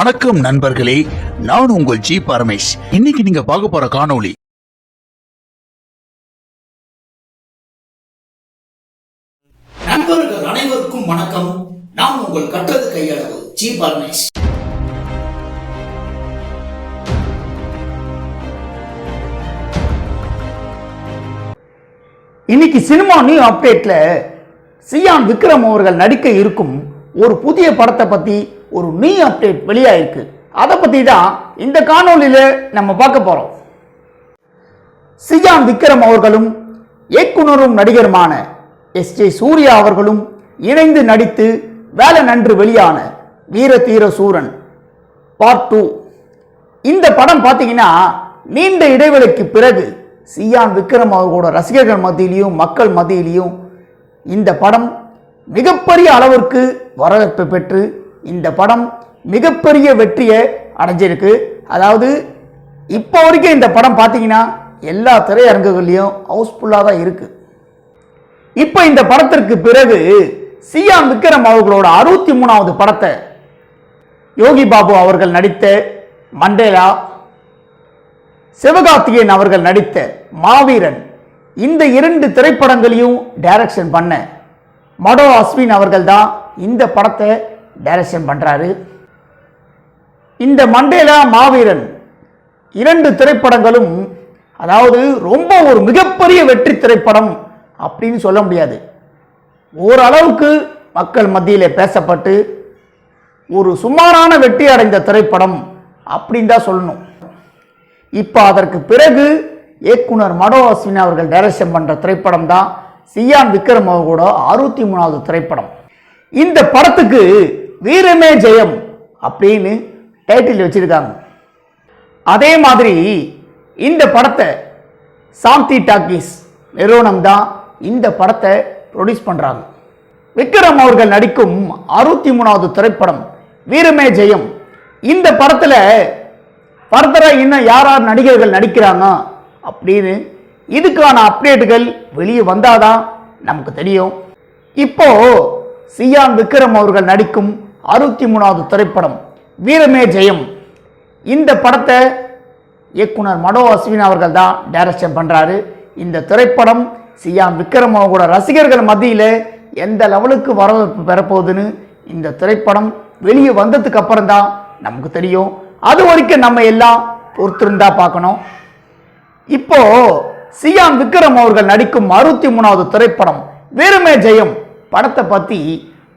வணக்கம் நண்பர்களே நான் உங்கள் ஜி பரமேஷ். இன்னைக்கு நீங்க பார்க்க போற காணொளி நண்பர்கள் அனைவருக்கும் வணக்கம். நான் உங்கள் கற்றது கையளவு ஜி பரமேஷ். இன்னைக்கு சினிமா நியூ அப்டேட்ல சியான் விக்ரம் அவர்கள் நடிக்க இருக்கும் ஒரு புதிய படத்தை பத்தி ஒரு மீ அப்டேட் வெளியாயிருக்கு. அதை பற்றி தான் இந்த காணொலியில் நம்ம பார்க்க போகிறோம் சியான் விக்ரம் அவர்களும் இயக்குனரும் நடிகருமான எஸ் ஜே சூர்யா அவர்களும் இணைந்து நடித்து வேலை நன்று வெளியான வீர தீர சூரன் பார்ட் டூ இந்த படம் பார்த்தீங்கன்னா நீண்ட இடைவெளிக்கு பிறகு சியான் விக்ரம் அவர்களோட ரசிகர்கள் மத்தியிலையும் மக்கள் மத்தியிலையும் இந்த படம் மிகப்பெரிய அளவிற்கு வரவேற்பு பெற்று இந்த படம் மிகப்பெரிய வெற்றியை அடைஞ்சிருக்கு. அதாவது இப்போ வரைக்கும் இந்த படம் பார்த்தீங்கன்னா எல்லா திரையரங்குகள்லேயும் ஹவுஸ்ஃபுல்லாக தான் இருக்குது இப்போ இந்த படத்திற்கு பிறகு சியான் விக்ரம் அவர்களோட அறுபத்தி மூணாவது படத்தை யோகி பாபு அவர்கள் நடித்த மண்டேலா சிவகார்த்திகேயன் அவர்கள் நடித்த மாவீரன் இந்த இரண்டு திரைப்படங்களையும் டைரக்ஷன் பண்ண மடோ அஸ்வின் அவர்கள் தான் இந்த படத்தை டைரக்ஷன் பண்ணுறாரு இந்த மண்டேலா மாவீரன் இரண்டு திரைப்படங்களும் அதாவது ரொம்ப ஒரு மிகப்பெரிய வெற்றி திரைப்படம் அப்படின்னு சொல்ல முடியாது. ஓரளவுக்கு மக்கள் மத்தியில் பேசப்பட்டு ஒரு சுமாரான வெற்றி அடைந்த திரைப்படம் அப்படின்னு தான் சொல்லணும். இப்போ அதற்கு பிறகு இயக்குனர் மடோ அஸ்வின் அவர்கள் டைரக்ஷன் பண்ணுற திரைப்படம் தான் சியான் விக்ரம் அவர்களோட அறுபத்தி மூணாவது திரைப்படம். இந்த படத்துக்கு வீரமே ஜெயம் அப்படின்னு டைட்டில் வச்சிருக்காங்க. அதே மாதிரி இந்த படத்தை சாந்தி டாக்கீஸ் நிறுவனம் தான் இந்த படத்தை ப்ரொடியூஸ் பண்ணுறாங்க விக்ரம் அவர்கள் நடிக்கும் அறுபத்தி மூணாவது திரைப்படம் வீரமே ஜெயம். இந்த படத்தில் ஃபர்தராக இன்னும் யார் யார் நடிகர்கள் நடிக்கிறாங்க அப்படின்னு இதுக்கான அப்டேட்டுகள் வெளியே வந்தாதான் நமக்கு தெரியும். இப்போ சியான் விக்ரம் அவர்கள் நடிக்கும் அறுபத்தி மூணாவது திரைப்படம் வீரமே ஜெயம். இந்த படத்தை இயக்குனர் மடோ அஸ்வின் அவர்கள் தான் டைரக்ஷன் பண்ணுறாரு இந்த திரைப்படம் சியாம் விக்ரம் அவங்களோட ரசிகர்கள் மத்தியில் எந்த லெவலுக்கு வரவேற்பு பெறப்போகுதுன்னு இந்த திரைப்படம் வெளியே வந்ததுக்கு அப்புறம் தான் நமக்கு தெரியும். அது வரைக்கும் நம்ம எல்லாம் பொறுத்திருந்தா பார்க்கணும். இப்போ சியாம் விக்ரம் அவர்கள் நடிக்கும் அறுபத்தி மூணாவது திரைப்படம் வீரமே ஜெயம் படத்தை பற்றி